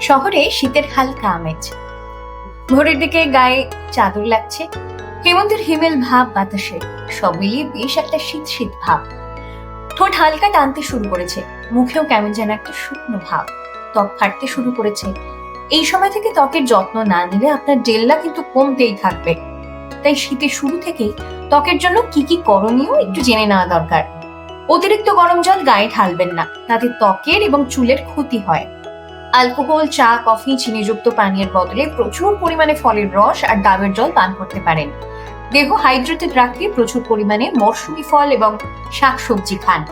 শহরে শীতের হালকা আমেজ। ভোরের দিকে গায়ে চাদর লাগছে, হেমন্তের হিমেল ভাব বাতাসে, সব মিলিয়ে বেশ একটা শীত শীত ভাব। ঠোঁট হালকা টানতে শুরু করেছে, মুখেও কেমন যেন একটা শুকনো ভাব। ত্বক ফাটতে শুরু করেছে। এই সময় থেকে ত্বকের যত্ন না নিলে আপনার ডেল্লা কিন্তু কমতেই থাকবে। তাই শীতের শুরু থেকেই ত্বকের জন্য কি কি করণীয় একটু জেনে নেওয়া দরকার। অতিরিক্ত গরম জল গায়ে ঢালবেন না, তাতে ত্বকের এবং চুলের ক্ষতি হয়। অ্যালকোহল চা কফি চিনিযুক্ত পানীয়ের বদলে প্রচুর পরিমাণে ফলের রস আর ডাবের জল পান করতে পারেন। দেহ হাইড্রেটেড রাখতে প্রচুর পরিমাণে মরশুমি ফল এবং শাকসবজি খান।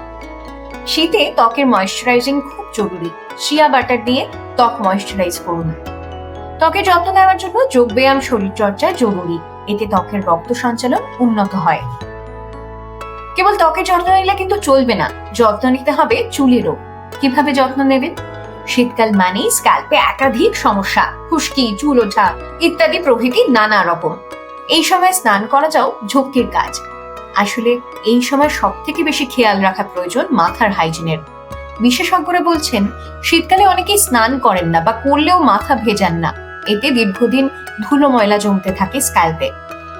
শীতে ত্বকের ময়শ্চারাইজিং খুব জরুরি। শিয়া বাটার দিয়ে ত্বক ময়শ্চারাইজ করুন। ত্বকের যত্ন নেওয়ার জন্য যোগ যোগব্যায়াম, শরীরচর্চা জরুরি। এতে ত্বকের রক্ত সঞ্চালন উন্নত হয়। কেবল ত্বকের যত্ন নিলে কিন্তু চলবে না। যত্ন নিতে হবে চুলেরও। কীভাবে যত্ন নেবেন? শীতকাল মানেই স্ক্যাল্পে একাধিক সমস্যা, খুশকি চুল ওঠা ইত্যাদি প্রভৃতি নানা রকম। এই সময় স্নান করা যাও ঝক্কির কাজ। আসলে এই সময় সব থেকে বেশি খেয়াল রাখা প্রয়োজন মাথার হাইজিনের বিশেষজ্ঞরা বলছেন, শীতকালে অনেকেই স্নান করেন না বা করলেও মাথা ভেজান না। এতে দীর্ঘদিন ধুলো ময়লা জমতে থাকে স্ক্যাল্পে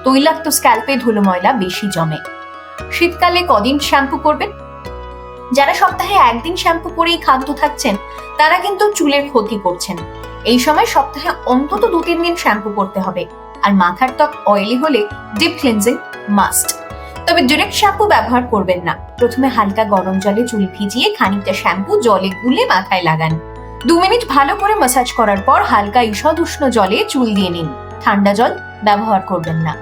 তৈলাক্ত স্ক্যাল্পে ধুলো ময়লা বেশি জমে। শীতকালে কদিন শ্যাম্পু করবেন? যারা সপ্তাহে একদিন শ্যাম্পু করেই খাদ্য থাকছেন, তারা কিন্তু চুলের ক্ষতি করছেন। এই সময় সপ্তাহে অন্তত দু তিন দিন শ্যাম্পু করতে হবে। আর মাথার ত্বক অয়েলি হলে ডিপ ক্লিনজিং মাস্ট তবে ডিরেক্ট শ্যাম্পু ব্যবহার করবেন না। প্রথমে হালকা গরম জলে চুল ভিজিয়ে খানিকটা শ্যাম্পু জলে গুলে মাথায় লাগান। দু মিনিট ভালো করে ম্যাসাজ করার পর হালকা ঈষদ উষ্ণ জলে চুল দিয়ে নিন। ঠান্ডা জল ব্যবহার করবেন না।